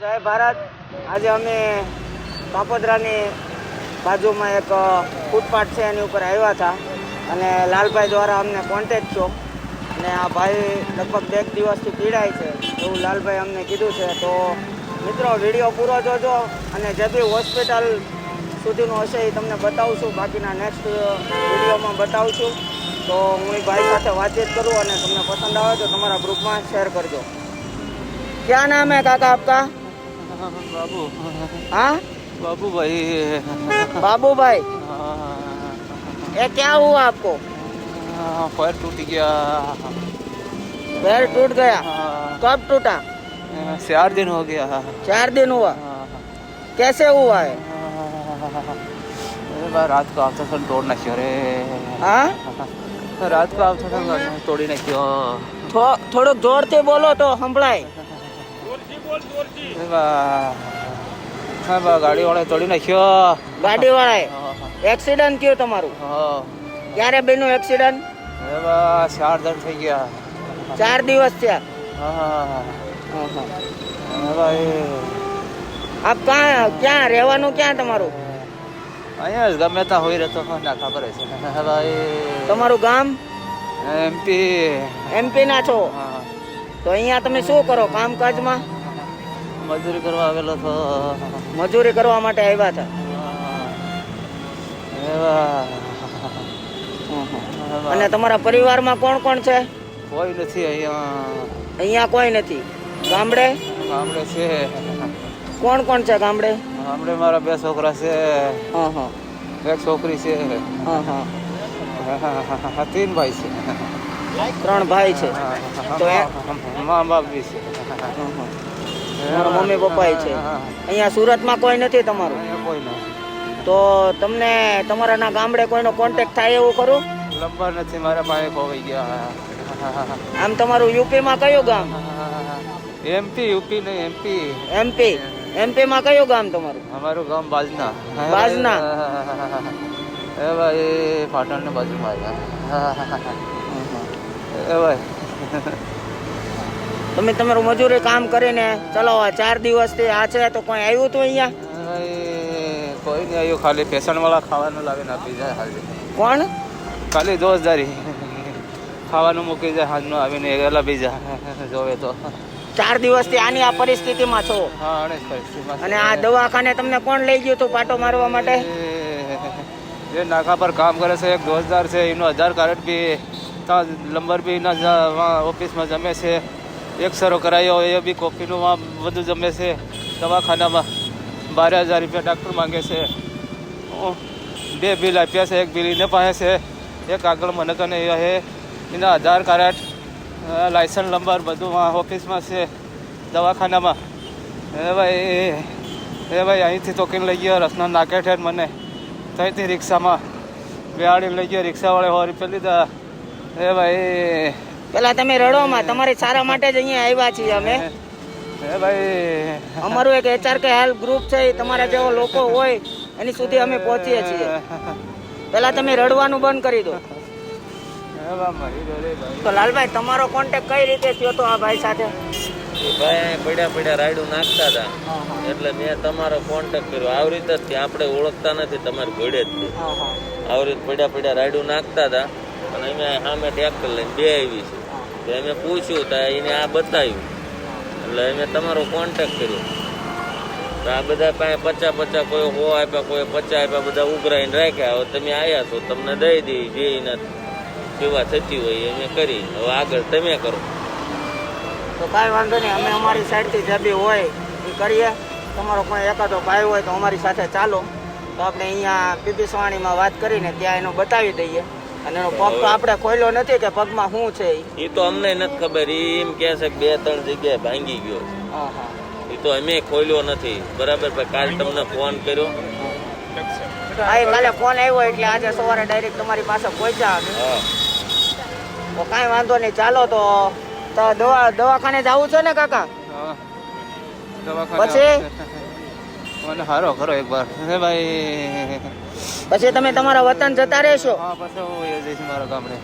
જય ભારત. આજે અમે કાપોદરાની બાજુમાં એક ફૂટપાથ છે એની ઉપર આવ્યા હતા. અને લાલભાઈ દ્વારા અમને કોન્ટેક્ટ થયો. અને આ ભાઈ લગભગ બે દિવસથી પીડાય છે, એવું લાલભાઈ અમને કીધું છે. તો મિત્રો, વીડિયો પૂરો જોજો અને જે બી હોસ્પિટલ સુધીનું હશે એ તમને બતાવશું. બાકીના નેક્સ્ટ વિડીયોમાં બતાવશું. તો હું એ ભાઈ સાથે વાતચીત કરું અને તમને પસંદ આવે તો તમારા ગ્રુપમાં શેર કરજો. ક્યાં નામ હે કાકા આપકા? बाबू। हाँ? बाबू भाई। बाबू भाई? हाँ। ये क्या हुआ आपको? हाँ, पैर टूट गया। पैर टूट गया? हाँ। कब टूटा? चार दिन हो गया। चार दिन हुआ? कैसे हुआ है रात को आपसे सन तोड़ ना क्यों रे? हाँ? रात को आपसे सन तोड़ी नहीं क्यों? थो, थोड़ा ज़ोर से बोलो तो हम ગાડી વાળા તોડી નાખ્યો ગાડી વાળાએ એક્સિડન્ટ કયો તમારું? હા. ક્યારે બેનું એક્સિડન્ટ? ચાર દન થઈ ગયા ચાર દિવસ થયા? આપ ક્યાં ક્યાં રહેવાનું ક્યાં તમારું? અહીંયા ગમે? ત્યાં હોય રહેતો ના ખબર છે તમારું ગામ એમપી એમપી ના છો? તો અહીંયા તમે શું કરો કામકાજમાં? મજૂરી કરવા આવેલો છો? મજૂરી કરવા માટે આવ્યા હતા. એવા. અને તમારા પરિવારમાં કોણ કોણ છે? કોઈ નથી અહીંયા. અહીંયા કોઈ નથી. ગામડે? ગામડે છે. કોણ કોણ છે ગામડે? ગામડે મારા બે છોકરા છે. હા હા. એક છોકરી છે. હા હા. તીન ભાઈ છે. ત્રણ ભાઈ છે. તો મા બાપ બી છે. હા. મમ્મી પપ્પા છે અહીંયા સુરતમાં કોઈ નથી તમારું કોઈ નથી તો તમને તમારા ના ગામડે કોઈનો કોન્ટેક્ટ થાય એવું કરું લંબર નથી મારા પાસે ખોવાઈ ગયા આમ તમારું યુપીમાં કયું ગામ એમપી યુપી નહીં એમપી એમપી એમપીમાં કયું ગામ તમારું અમારું ગામ બાજના બાજના. એ ભાઈ પાટણની બાજુમાં આવ્યા એ ભાઈ તમે તમારું મજૂરી કામ કરીને ચલો આ ચાર દિવસથી આ છે તો કોઈ આવ્યું હતું અહીંયા? કોઈ નહીં આવ્યું ખાલી ફેશન વાળા ખાવાનું લાવીને આપી જાય હાજર કોણ? ખાલી દોસ્તદારી ખાવાનું મૂકી જાય હાજનું આવીને એલા બીજા જોવે તો. ચાર દિવસથી આની આ પરિસ્થિતિમાં છો? અને આ દવાખાને તમને કોણ લઈ ગયું હતું પાટો મારવા માટે? જે નાકા પર કામ કરે છે એક દોસ્તદાર છે એનો આધાર કાર્ડ બી નંબર બી એના ઓફિસમાં જમે છે. એક્સરો કરાયો, એ બી કોફીનું બધું જમે છે. દવાખાનામાં બાર હજાર રૂપિયા ડાક્ટર માંગે છે. બે બિલ આપ્યા છે, એક બિલ એને પાસે છે, એક આગળ મને કને એ એના આધાર કાર્ડ લાયસન્સ નંબર બધું ઓફિસમાં છે, દવાખાનામાં. એ ભાઈ એ ભાઈ અહીંથી તોકીને લઈ ગયો, રસના નાકે ઠેર મને. ત્યાંથી રિક્ષામાં બેહાડીને લઈ ગયો રિક્ષાવાળે સો રૂપિયા લીધા. એ ભાઈ પેલા તમે રડોમાં તમારી સારા માટે જ અહીંયા આવ્યા છીએ અમે. ભાઈ. અમારું એક એચઆર કે હેલ્પ ગ્રુપ છે એ તમારા જેવો લોકો હોય એની સુધી અમે પહોંચીએ છીએ. પેલા તમે રડવાનું બંધ કરી દો. તો લાલભાઈ તમારો કોન્ટેક્ટ કઈ રીતે થયો તો આ ભાઈ સાથે? ભાઈ પડ્યા પડ્યા રાયડું નાખતા હતા. એટલે મેં તમારો કોન્ટેક્ટ કર્યો. આવી રીતે જ આપણે ઓળખતા નથી તમારે ઘોડે જ આવી રીતે પડ્યા પડ્યા રાયડું નાખતા હતા. અને અમે સામે ટ્રેક્ટર લઈને બે આવી છે. તો અમે પૂછ્યું તો એને આ બતાવ્યું. એટલે અમે તમારો કોન્ટેક્ટ કર્યો. તો આ બધા પાસે પચા પચા કોઈ હો આપ્યા, કોઈ પચા આપ્યા, બધા ઉઘરાઈને રાખ્યા. હવે તમે આવ્યા છો, તમને દઈ દઈ, જે એના સેવા થતી હોય એ અમે કરી. હવે આગળ તમે કરો. તો કાંઈ વાંધો નહીં, અમે અમારી સાઈડથી જે બી હોય એ કરીએ. તમારો કોઈ એકાદો ભાઈ હોય તો અમારી સાથે ચાલો. તો આપણે અહીંયા પીપી સવાણીમાં વાત કરીને ત્યાં એનું બતાવી દઈએ. અને એનો પગ તો આપણે ખોલ્યો નથી કે પગમાં શું છે એ તો અમને નથી ખબર. એમ કે છે બે ત્રણ જગ્યાએ ભાંગી ગયો છે. હા હા એ તો અમે ખોલ્યો નથી. બરાબર? પણ કાલ તમને ફોન કર્યો. હા. એ કાલે ફોન આવ્યો એટલે આજે સવારે ડાયરેક્ટ તમારી પાસે પહોંચ્યા તો કાંઈ વાંધો નહીં ચાલો તો તો દવા દવાખાને જવું છે ને કાકા? પછી? મને હારો ખરો એકવાર. હે ભાઈ. પછી તમે તમારા વતન જતા રહેશો. હા પછી હું વયો જઈશ મારા ગામડે.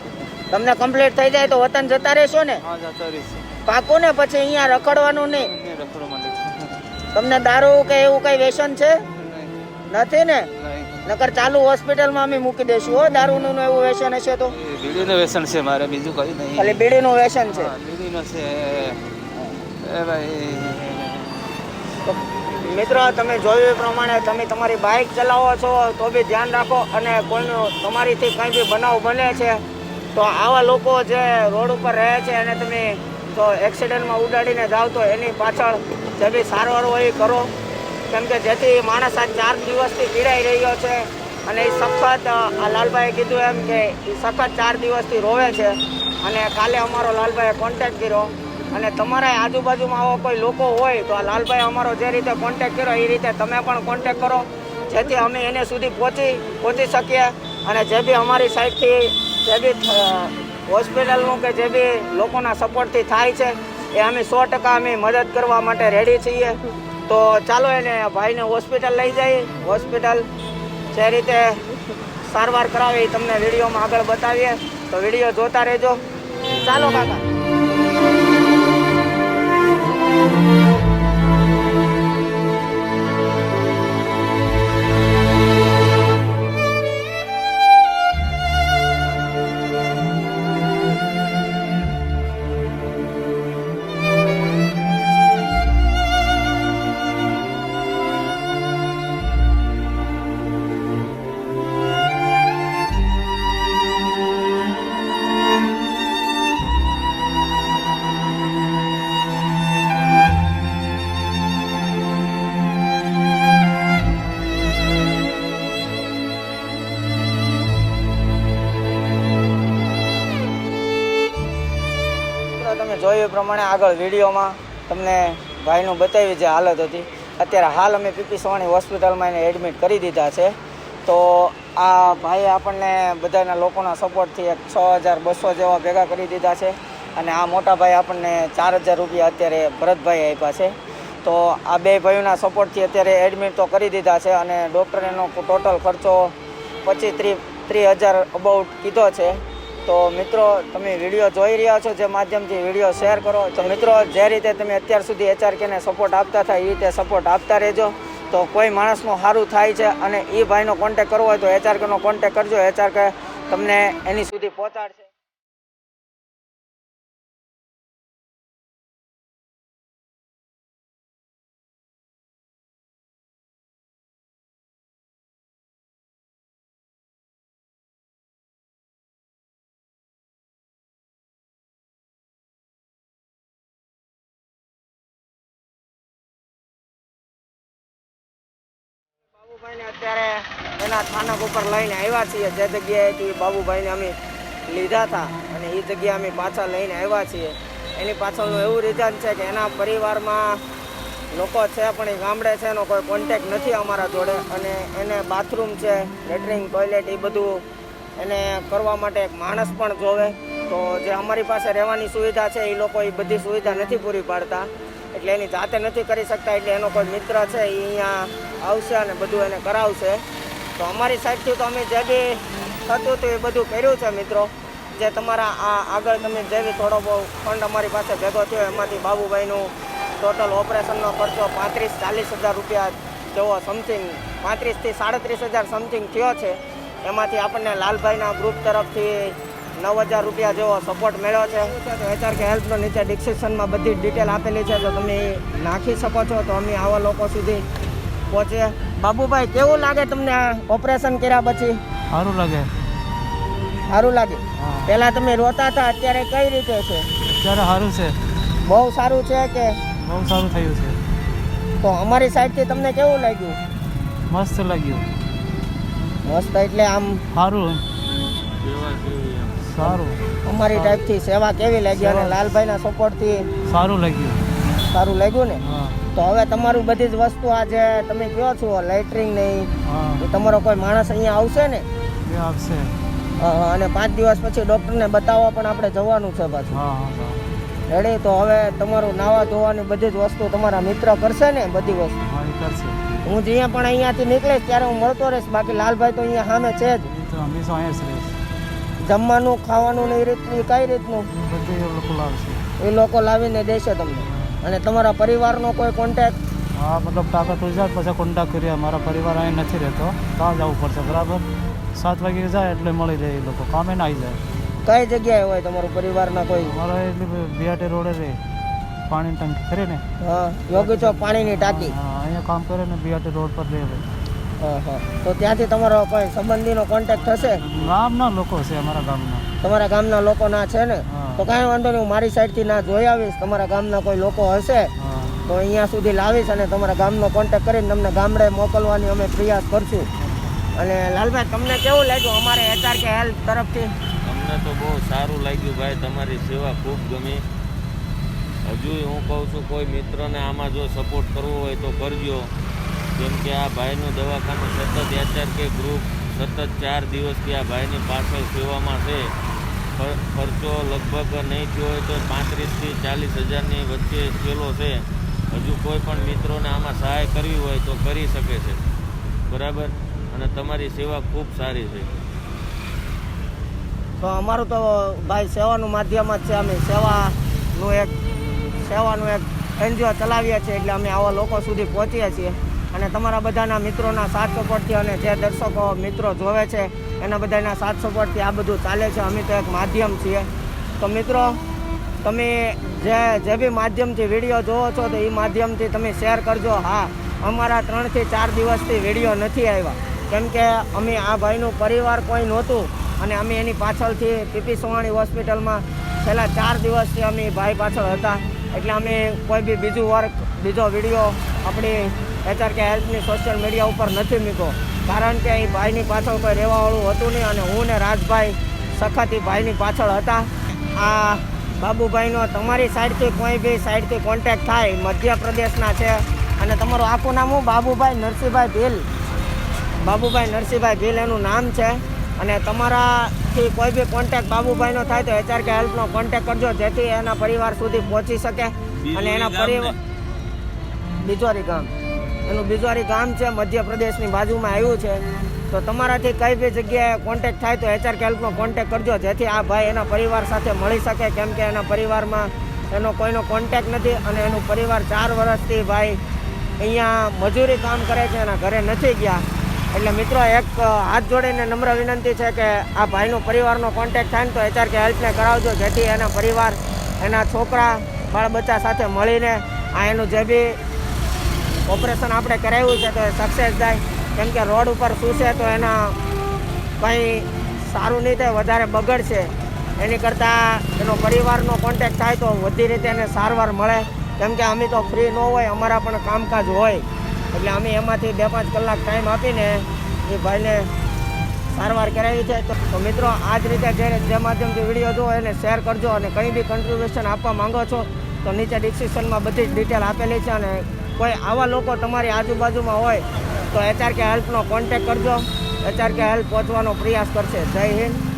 તમને કમ્પ્લીટ થઈ જાય તો વતન જતા રહેશો ને? હા જતો રહીશ. પાકું ને પછી અહીંયા રખડવાનું નહીં. તમને દારૂ કે એવું કઈ વ્યસન છે? નથી ને? નકર ચાલુ હોસ્પિટલમાં અમે મૂકી દઈશું હો દારૂનું ને એવું વ્યસન હશે તો. બીડીનું વ્યસન છે મારે બીજું કઈ નહીં. ખાલી બીડીનું વ્યસન છે. બીડીનો છે. એ ભાઈ મિત્રો, તમે જોયું એ પ્રમાણે તમે તમારી બાઇક ચલાવો છો, તો બી ધ્યાન રાખો અને કોઈનું તમારીથી કંઈ બી બનાવ બને છે, તો આવા લોકો જે રોડ ઉપર રહે છે અને તમે તો એક્સિડન્ટમાં ઉડાડીને જાઓ તો એની પાછળ જે બી સારવાર હોય એ કરો. કેમ કે જેથી માણસ આ ચાર દિવસથી પીડાઈ રહ્યો છે અને એ સખત આ લાલભાઈએ કીધું એમ કે એ સખત ચાર દિવસથી રોવે છે. અને કાલે અમારો લાલભાઈએ કોન્ટેક્ટ કર્યો. અને તમારા આજુબાજુમાં આવો કોઈ લોકો હોય તો આ લાલભાઈ અમારો જે રીતે કોન્ટેક કર્યો, એ રીતે તમે પણ કોન્ટેક કરો, જેથી અમે એને સુધી પહોંચી પહોંચી શકીએ. અને જે બી અમારી સાઈડથી જે બી હોસ્પિટલનું કે જે બી લોકોના સપોર્ટથી થાય છે, એ અમે સો ટકા અમે મદદ કરવા માટે રેડી છીએ. તો ચાલો એને ભાઈને હોસ્પિટલ લઈ જઈએ હોસ્પિટલ જે રીતે સારવાર કરાવે એ તમને વિડીયોમાં આગળ બતાવીએ. તો વીડિયો જોતા રહેજો. ચાલો કાકા. Thank you. મિત્રો તમે જોયું પ્રમાણે આગળ વિડીયોમાં તમને ભાઈનું બતાવી જે હાલત હતી. અત્યારે હાલ અમે પીપી સવાણી હોસ્પિટલમાં એને એડમિટ કરી દીધા છે. તો આ ભાઈએ આપણને બધાના લોકોના સપોર્ટથી એક છ હજાર બસો જેવા ભેગા કરી દીધા છે. અને આ મોટા ભાઈ આપણને ચાર હજાર રૂપિયા અત્યારે ભરતભાઈ આપ્યા છે. તો આ બે ભાઈઓના સપોર્ટથી અત્યારે એડમિટ તો કરી દીધા છે અને ડૉક્ટરે ટોટલ ખર્ચો પચીસ ત્રીસ ત્રીસ હજાર અબાઉટ કીધો છે. તો મિત્રો, તમે વીડિયો જોઈ રહ્યા છો જે માધ્યમથી વીડિયો શેર કરો. તો મિત્રો, જે રીતે તમે અત્યાર સુધી એચઆરકેને સપોર્ટ આપતા થાય એ રીતે સપોર્ટ આપતા રહેજો. તો કોઈ માણસનું સારું થાય છે અને એ ભાઈનો કોન્ટેક કરવો હોય તો એચઆરકેનો કોન્ટેક કરજો. એચઆરકે તમને એની સુધી પહોંચાડશે. અત્યારે એના સ્થાનક ઉપર લઈને આવ્યા છીએ. જે જગ્યાએથી બાબુભાઈને અમે લીધા હતા અને એ જગ્યાએ અમે પાછા લઈને આવ્યા છીએ. એની પાછળનું એવું રીઝન છે કે એના પરિવારમાં લોકો છે, પણ એ ગામડે છે, એનો કોઈ કોન્ટેક નથી અમારા જોડે. અને એને બાથરૂમ છે લેટરિંગ ટોયલેટ એ બધું એને કરવા માટે એક માણસ પણ જોવે. તો જે અમારી પાસે રહેવાની સુવિધા છે એ લોકો એ બધી સુવિધા નથી પૂરી પાડતા. એટલે એની જાતે નથી કરી શકતા, એટલે એનો કોઈ મિત્ર છે એ અહીંયા આવશે અને બધું એને કરાવશે. તો અમારી સાઈડથી તો અમે જે બી થતું હતું એ બધું કર્યું છે મિત્રો. જે તમારા આ આગળ તમે જે બી થોડો બહુ ફંડ અમારી પાસે ભેગો થયો, એમાંથી બાબુભાઈનું ટોટલ ઓપરેશનનો ખર્ચો પાંત્રીસ ચાલીસ હજાર રૂપિયા જેવો સમથિંગ પાંત્રીસથી સાડત્રીસ હજાર સમથિંગ થયો છે. એમાંથી આપણને લાલભાઈના ગ્રુપ તરફથી નવ હજાર રૂપિયા જેવો સપોર્ટ મળ્યો છે. તો એચઆર કે હેલ્પનો નીચે ડિસ્ક્રિપ્શનમાં બધી ડિટેલ આપેલી છે. તો તમે નાખી શકો છો. તો અમે આવા લોકો સુધી પહોંચીએ બાબુભાઈ કેવું લાગે તમને આ ઓપરેશન કર્યા પછી? સારું લાગે. સારું લાગે? પહેલાં તમે રોતા હતા. અત્યારે કઈ રીતે છે? અત્યારે સારું છે. બહુ સારું છે કે? બહુ સારું થયું છે. તો અમારી સાઈડથી તમને કેવું લાગ્યું? મસ્ત લાગ્યું. મસ્ત એટલે આમ સારું સારું. અમારી ટાઈપથી સેવા કેવી લાગી અને લાલભાઈના સપોર્ટથી સારું લાગ્યું. સારું લાગ્યું ને? તો હવે તમારું બધી જ વસ્તુ આ જે તમે કહો છો લેટરિંગ નહીં તમારો કોઈ માણસ અહીંયા આવશે ને? આવશે. અને પાંચ દિવસ પછી ડૉક્ટરને બતાવવા પણ આપણે જવાનું છે પાછું. રેડી તો હવે તમારું નાવા ધોવાની બધી જ વસ્તુ તમારા મિત્ર કરશે ને બધી વસ્તુ? હા જ્યાં પણ અહીંયાથી નીકળીશ ત્યારે હું મળતો રહીશ. બાકી લાલભાઈ તો અહીંયા સામે છે જ. હંમેશા અહીંયા જમવાનું ખાવાનું ને એ રીતનું કઈ રીતનું? બધું એ લોકો લાવશે એ લોકો લાવીને દેશે તમને. અને તમારા પરિવારનો કોઈ કોન્ટેક હા મતલબ કાકા તો જાય પછી કોન્ટેક્ટ કરીએ. મારા પરિવાર અહીં નથી રહેતો. ત્યાં જવું પડશે બરાબર? સાત વાગે જાય એટલે મળી જાય એ લોકો. કામે ના આવી જાય. કઈ જગ્યાએ હોય તમારું પરિવારના કોઈ? મારા એટલે બિયાટે રોડે રહે. પાણીની ટંકી ખરી ને? હા યોગી ચોક પાણીની ટાંકી. હા અહીંયા કામ કરે ને બિયાટે રોડ પર રહે ભાઈ. તો ત્યાંથી તમારો કોઈ સંબંધીનો કોન્ટેક્ટ થશે? ગામના લોકો છે અમારા ગામના. તમારા ગામના લોકો ના છે ને? તો કાંઈ વાંધો નહીં હું મારી સાઈડથી ના જોઈ આવીશ. તમારા ગામના કોઈ લોકો હશે તો અહીંયા સુધી લાવીશ અને તમારા ગામનો કોન્ટેક્ટ કરીને તમને ગામડે મોકલવાની અમે પ્રયાસ કરશું. અને લાલભાઈ તમને કેવું લાગ્યું અમારે એચઆર કે હેલ્પ તરફથી? અમને તો બહુ સારું લાગ્યું ભાઈ તમારી સેવા ખૂબ ગમી. હજુ હું કહું છું કોઈ મિત્રને આમાં જો સપોર્ટ કરવો હોય તો કરજો. કેમ કે આ ભાઈનું દવાખાનું સતત એચઆર કે ગ્રુપ સતત ચાર દિવસથી આ ભાઈની પાછળ સેવામાં છે. ખર્ચો લગભગ નહીં થયો હોય તો પાંત્રીસથી ચાલીસ હજારની વચ્ચે થયેલો છે. હજુ કોઈ પણ મિત્રોને આમાં સહાય કરવી હોય તો કરી શકે છે. બરાબર? અને તમારી સેવા ખૂબ સારી છે. તો અમારું તો ભાઈ સેવાનું માધ્યમ જ છે. અમે સેવાનું એક સેવાનું એક એનજીઓ ચલાવીએ છીએ એટલે અમે આવા લોકો સુધી પહોંચીએ છીએ. અને તમારા બધાના મિત્રોના સાથ સપોર્ટથી અને જે દર્શકો મિત્રો જોવે છે, એના બધાના સાથ સપોર્ટથી આ બધું ચાલે છે. અમે તો એક માધ્યમ છીએ. તો મિત્રો, તમે જે જે બી માધ્યમથી વીડિયો જોવો છો, તો એ માધ્યમથી તમે શેર કરજો. હા, અમારા ત્રણથી ચાર દિવસથી વીડિયો નથી આવ્યા. કેમ કે અમે આ ભાઈનું પરિવાર કોઈ નહોતું અને અમે એની પાછળથી પીપી સોવાણી હોસ્પિટલમાં છેલ્લા ચાર દિવસથી અમે ભાઈ પાછળ હતા. એટલે અમે કોઈ બી બીજું વર્ક બીજો વીડિયો આપણી એચઆર કે હેલ્પની સોશિયલ મીડિયા ઉપર નથી મૂક્યો. કારણ કે એ ભાઈની પાછળ કોઈ રહેવાવાળું હતું નહીં અને હું ને રાજભાઈ સખત એ ભાઈની પાછળ હતા. આ બાબુભાઈનો તમારી સાઈડથી કોઈ બી સાઈડથી કોન્ટેક્ટ થાય મધ્યપ્રદેશના છે. અને તમારું આખું નામ હું બાબુભાઈ નરસિંહભાઈ ભીલ. બાબુભાઈ નરસિંહભાઈ ભીલ એનું નામ છે. અને તમારાથી કોઈ બી કોન્ટેક્ટ બાબુભાઈનો થાય તો એચઆર કે હેલ્પનો કોન્ટેક્ટ કરજો જેથી એના પરિવાર સુધી પહોંચી શકે. અને એના પરિવાર બિજોરી ગામ. એનું બિજવારી ગામ છે, મધ્યપ્રદેશની બાજુમાં આવ્યું છે. તો તમારાથી કઈ બી જગ્યાએ કોન્ટેક થાય તો એચઆર હેલ્પનો કોન્ટેક્ટ કરજો, જેથી આ ભાઈ એના પરિવાર સાથે મળી શકે, કેમ કે એના પરિવારમાં એનો કોઈનો કોન્ટેક નથી અને એનું પરિવાર ચાર વર્ષથી ભાઈ અહીંયા મજૂરી કામ કરે છે, એના ઘરે નથી ગયા. એટલે મિત્રો એક હાથ જોડીને નમ્ર વિનંતી છે કે આ ભાઈનો પરિવારનો કોન્ટેક થાય ને તો એચઆર કે હેલ્પને કરાવજો, જેથી એના પરિવાર, એના છોકરા બાળ બચ્ચા સાથે મળીને આ એનું જે બી ઓપરેશન આપણે કરાવ્યું છે તો એ સક્સેસ થાય. કેમ કે રોડ ઉપર શું છે તો એના કંઈ સારું નહીં થાય, વધારે બગડશે. એની કરતાં એનો પરિવારનો કોન્ટેક્ટ થાય તો બધી રીતે એને સારવાર મળે. કેમ કે અમે તો ફ્રી ન હોય, અમારા પણ કામકાજ હોય. એટલે અમે એમાંથી બે પાંચ કલાક ટાઈમ આપીને એ ભાઈને સારવાર કરાવી છે. તો મિત્રો, આ જ રીતે જે જે માધ્યમથી વીડિયો જુઓ એને શેર કરજો અને કંઈ બી કન્ટ્રીબ્યુશન આપવા માંગો છો, તો નીચે ડિસ્ક્રિપ્શનમાં બધી જ ડિટેલ આપેલી છે અને કોઈ આવા લોકો તમારી આજુબાજુમાં હોય, તો એચઆર કે હેલ્પનો કોન્ટેક કરજો. એચઆર કે હેલ્પ પહોંચવાનો પ્રયાસ કરશે. જય હિન્દ.